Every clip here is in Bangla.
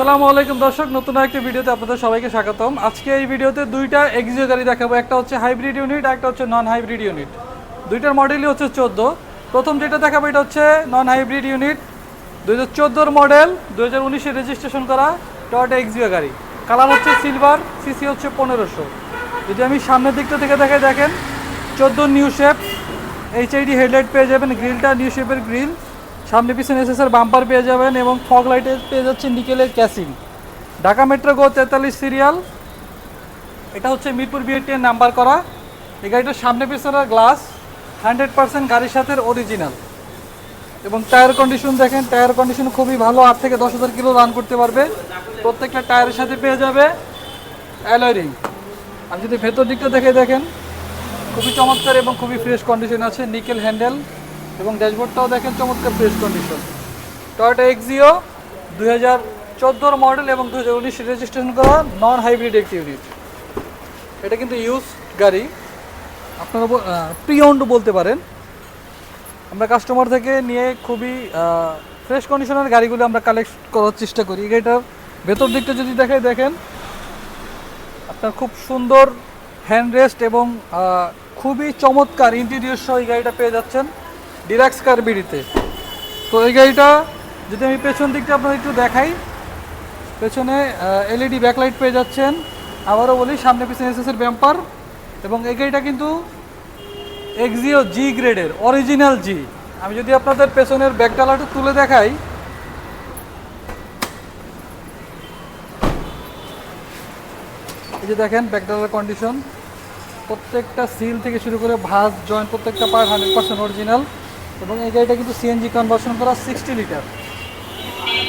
আসসালামু আলাইকুম দর্শক, নতুন একটি ভিডিওতে আপনাদের সবাইকে স্বাগতম। আজকে এই ভিডিওতে দুইটা এক্সিও গাড়ি দেখাবো, একটা হচ্ছে হাইব্রিড ইউনিট একটা হচ্ছে নন হাইব্রিড ইউনিট দুইটার মডেলই হচ্ছে চোদ্দ। প্রথম যেটা দেখাবো, এটা হচ্ছে নন হাইব্রিড ইউনিট দুই হাজার মডেল দু হাজার রেজিস্ট্রেশন করা টয়টা এক্সিও গাড়ি কালার হচ্ছে সিলভার সিসি হচ্ছে পনেরোশো। যদি আমি সামনের দিকটা থেকে দেখে দেখেন চোদ্দ নিউ শেপ এইচআইডি হেডলাইট পেয়ে যাবেন গ্রিলটা নিউ শেপের গ্রিল সামনে পিছনে এসএসআর বাম্পার পেয়ে যাবেন এবং ফগ লাইটে পেয়ে যাচ্ছেন নিকেলের ক্যাসিং ঢাকা মেট্রো গো তেতাল্লিশ সিরিয়াল এটা হচ্ছে মিরপুর বিএটি নাম্বার করা। এই গাড়িটার সামনে পিছনের গ্লাস হান্ড্রেড পার্সেন্ট গাড়ির সাথে অরিজিনাল এবং টায়ার কন্ডিশন দেখেন টায়ার কন্ডিশন খুবই ভালো, আট থেকে দশ হাজার কিলো রান করতে পারবে। প্রত্যেকটা টায়ারের সাথে পেয়ে যাবে। অ্যালয়রিং আর যদি ভেতর দিকটা দেখে দেখেন, খুবই চমৎকার এবং খুবই ফ্রেশ কন্ডিশন আছে, নিকেল হ্যান্ডেল এবং ড্যাশবোর্ডটাও দেখেন চমৎকার ফ্রেশ কন্ডিশন টয়োটা এক্সিও দুই হাজার চোদ্দোর মডেল এবং দু হাজার উনিশ রেজিস্ট্রেশন করা নন হাইব্রিড একটি ইউনিট এটা কিন্তু ইউজ গাড়ি। আপনারা প্রি ওন্ড বলতে পারেন। আমরা কাস্টমার থেকে নিয়ে খুবই ফ্রেশ কন্ডিশনের গাড়িগুলো আমরা কালেক্ট করার চেষ্টা করি। গাড়িটার ভেতর দিকটা যদি দেখে দেখেন। আপনার খুব সুন্দর হ্যান্ড রেস্ট এবং খুবই চমৎকার ইন্টেরিয়র সহ এই গাড়িটা পেয়ে যাচ্ছেন। ডিরাক্স কার বিডিতে। তো এই গাড়িটা যদি আমি পেছন দিকটা আপনার একটু দেখাই, পেছনে এলইডি ব্যাকলাইট পেয়ে যাচ্ছেন। আবারও বলি, সামনে পিছনে এসএসের ব্যাম্পার এবং এই গাড়িটা কিন্তু এক্সিও জি গ্রেডের অরিজিনাল জি আমি যদি আপনাদের পেছনের ব্যাকডালাটা তুলে দেখাই। এই যে দেখেন ব্যাকডালার কন্ডিশন প্রত্যেকটা সিল থেকে শুরু করে ভাঁজ জয়েন্ট প্রত্যেকটা পার্ট হান্ড্রেড পার্সেন্ট অরিজিনাল এবং এই গাড়িটা কিন্তু সিএনজি কনভার্সন করা সিক্সটি লিটার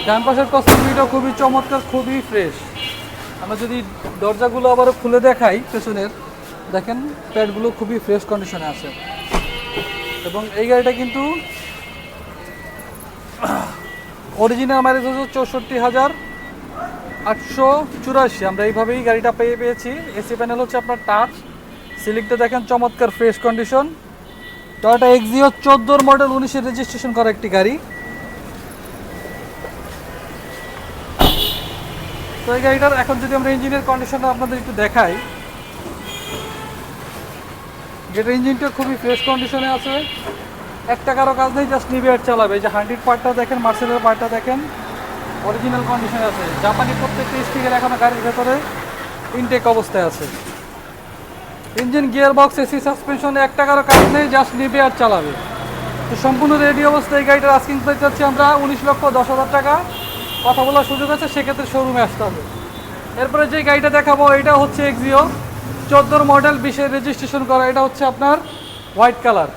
ডান পাশের খুবই চমৎকার, খুবই ফ্রেশ আমরা যদি দরজাগুলো আবারও খুলে দেখাই পেছনের, দেখেন প্যাডগুলো খুবই ফ্রেশ কন্ডিশনে আছে। এবং এই গাড়িটা কিন্তু অরিজিনাল মাইলেজ হচ্ছে চৌষট্টি হাজার আটশো চুরাশি। আমরা এইভাবেই গাড়িটা পেয়ে পেয়েছি। এসি প্যানেল হচ্ছে আপনার টাচ সিলিংটা দেখেন চমৎকার ফ্রেশ কন্ডিশন টয়টা এক্সিও চোদ্দোর মডেল উনিশের রেজিস্ট্রেশন করা একটি গাড়ি। তো এই গাড়িটার এখন যদি আমরা ইঞ্জিনের কন্ডিশনটা আপনাদের একটু দেখাই। যেটা ইঞ্জিনটা খুবই ফ্রেশ কন্ডিশনে আছে। এক টাকারও কাজ নেই জাস্ট নিবে আর চালাবে। যে হান্ড্রেড পার্টটা দেখেন মার্সেলের পার্টটা দেখেন অরিজিনাল কন্ডিশনে আছে। জাপানি প্রত্যেকটা স্টিকার এখনও গাড়ির ভেতরে ইনটেক অবস্থায় আছে। ইঞ্জিন গিয়ার বক্স এসি, সাসপেনশনে, এক টাকারও কাজ নেই, জাস্ট নিবে আর চালাবে। তো সম্পূর্ণ রেডি অবস্থায় এই গাড়িটার আস্কিং প্রাইস যাচ্ছে আমরা উনিশ লক্ষ দশ হাজার টাকা। কথা বলার সুযোগ আছে, সেক্ষেত্রে শোরুমে আসতে হবে। এরপরে যে গাড়িটা দেখাবো, এটা হচ্ছে এক্সিও চোদ্দোর মডেল বিশের রেজিস্ট্রেশন করা, এটা হচ্ছে আপনার হোয়াইট কালার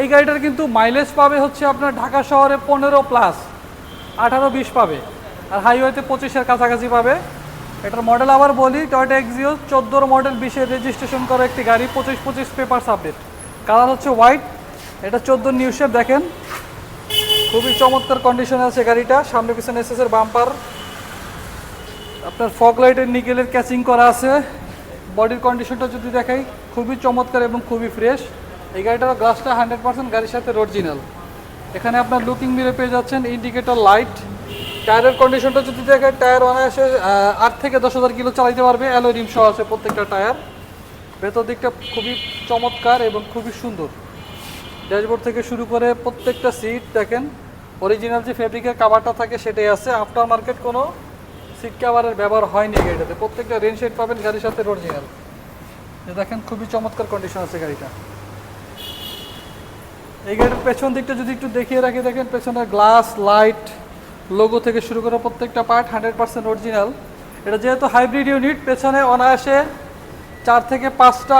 এই গাড়িটার কিন্তু মাইলেজ পাবে হচ্ছে আপনার ঢাকা শহরে পনেরো প্লাস আঠারো, বিশ পাবে। আর হাইওয়েতে পঁচিশের কাছাকাছি পাবে। এটার মডেল আবার বলি টয়টা এক্সিও চোদ্দোর মডেল বিশের রেজিস্ট্রেশন করা একটি গাড়ি পঁচিশ পঁচিশ পেপার আপডেট কালার হচ্ছে হোয়াইট এটা চোদ্দ নিউ শেপ দেখেন। খুবই চমৎকার কন্ডিশনে আছে গাড়িটা, সামনে পিছনে এসএসের বাম্পার আপনার ফগ লাইটের নিকেলের ক্যাচিং করা আছে। বডির কন্ডিশনটা যদি দেখাই, খুবই চমৎকার এবং খুবই ফ্রেশ এই গাড়িটার গ্লাসটা হান্ড্রেড পার্সেন্ট গাড়ির সাথে অরিজিনাল এখানে আপনার লুকিং মিরে পেয়ে যাচ্ছেন ইন্ডিকেটর লাইট টায়ারের কন্ডিশনটা যদি দেখে টায়ার অনায়াসে আট থেকে দশ হাজার কিলো চালাইতে পারবে। অ্যালো রিম সহ আছে প্রত্যেকটা টায়ার। ভেতর দিকটা খুবই চমৎকার এবং খুবই সুন্দর। ড্যাশবোর্ড থেকে শুরু করে প্রত্যেকটা সিট দেখেন অরিজিনাল যে ফেব্রিকের কাভারটা থাকে সেটাই আছে। আফটার মার্কেট কোনো সিট কাভারের ব্যবহার হয়নি গাড়িটাতে। প্রত্যেকটা রেন শেড পাবেন গাড়ির সাথে অরিজিনাল দেখেন খুবই চমৎকার কন্ডিশন আছে গাড়িটা। এই গাড়ির পেছন দিকটা যদি একটু দেখিয়ে রাখি, দেখেন পেছনের গ্লাস লাইট লোগো থেকে শুরু করে প্রত্যেকটা পার্ট হান্ড্রেড পার্সেন্ট অরিজিনাল এটা যেহেতু হাইব্রিড ইউনিট পেছনে অনায়াসে চার থেকে পাঁচটা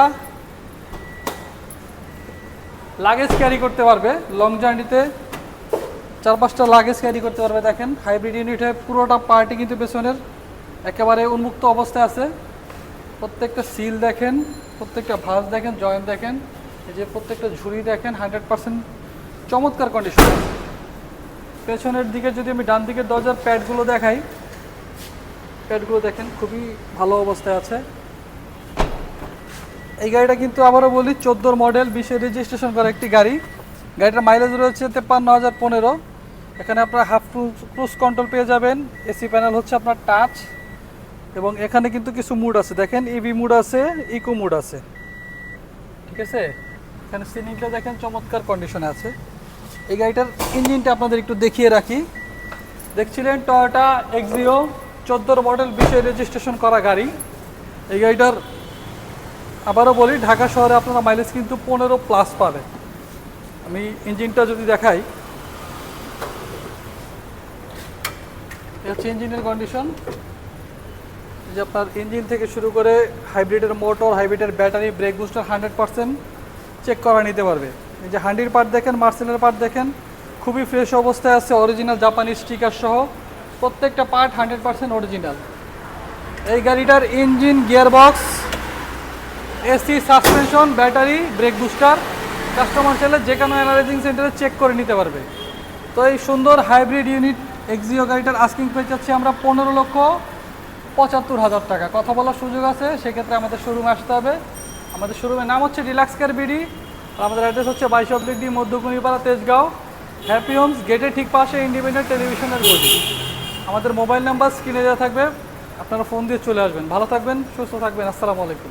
লাগেজ ক্যারি করতে পারবে। লং জার্নিতে চার পাঁচটা লাগেজ ক্যারি করতে পারবে, দেখেন। হাইব্রিড ইউনিটে পুরোটা পার্টি কিন্তু পেছনের, একেবারে উন্মুক্ত অবস্থায় আছে। প্রত্যেকটা সিল দেখেন, প্রত্যেকটা ভাঁজ দেখেন জয়েন্ট দেখেন। এই যে প্রত্যেকটা ঝুড়ি দেখেন হান্ড্রেড পার্সেন্ট চমৎকার কন্ডিশন পেছনের দিকে যদি আমি ডান দিকের দরজার প্যাডগুলো দেখাই, প্যাডগুলো দেখেন খুবই ভালো অবস্থায় আছে। এই গাড়িটা কিন্তু আবারও বলি, চোদ্দোর মডেল বিশে রেজিস্ট্রেশন করা একটি গাড়ি। গাড়িটার মাইলেজ রয়েছে তেপ্পান্ন হাজার পনেরো। এখানে আপনার হাফ ক্রুজ কন্ট্রোল পেয়ে যাবেন। এসি প্যানেল হচ্ছে আপনার টাচ এবং এখানে কিন্তু কিছু মুড আছে। দেখেন ইভি মুড আছে ইকো মুড আছে। ঠিক আছে? এখানে সিলিংটা দেখেন চমৎকার কন্ডিশনে আছে। এই গাড়িটার ইঞ্জিনটা আপনাদের একটু দেখিয়ে রাখি। দেখছিলেন টয়োটা এক্সিও চোদ্দোর মডেল বিশে রেজিস্ট্রেশন করা গাড়ি। এই গাড়িটার আবারও বলি, ঢাকা শহরে আপনারা মাইলেজ কিন্তু পনেরো প্লাস পাবে আমি ইঞ্জিনটা যদি দেখাই। হচ্ছে ইঞ্জিনের কন্ডিশন যে আপনার ইঞ্জিন থেকে শুরু করে হাইব্রিডের motor হাইব্রিডের battery brake booster hundred percent check করা নিতে পারবে। এই যে হান্ডির পার্ট দেখেন, মার্সেলের পার্ট দেখেন, খুবই ফ্রেশ অবস্থায় আছে অরিজিনাল জাপানি স্টিকার সহ। প্রত্যেকটা পার্ট হান্ড্রেড পার্সেন্ট অরিজিনাল এই গাড়িটার engine gearbox AC suspension battery brake booster customer চাইলে যে কোনো অ্যানালাইজিং সেন্টারে চেক করে নিতে পারবে। তো এই সুন্দর হাইব্রিড ইউনিট এক্সিও গাড়িটার আস্কিং প্রাইস চাচ্ছি আমরা পনেরো লক্ষ পঁচাত্তর হাজার টাকা। কথা বলার সুযোগ আছে, সেক্ষেত্রে আমাদের শোরুমে আসতে হবে। আমাদের শোরুমের নাম হচ্ছে রিল্যাক্স কেয়ার বিডি আমাদের অ্যাড্রেস হচ্ছে বাইশ অব্লিক ডি মধ্যকুমিপাড়া তেজগাঁও। হ্যাপি হোমস গেটের ঠিক পাশে ইন্ডিপেন্ডেন্ট টেলিভিশনের গলি। আমাদের মোবাইল নাম্বার স্ক্রিনে দেওয়া থাকবে। আপনারা ফোন দিয়ে চলে আসবেন। ভালো থাকবেন, সুস্থ থাকবেন। আসসালামু আলাইকুম।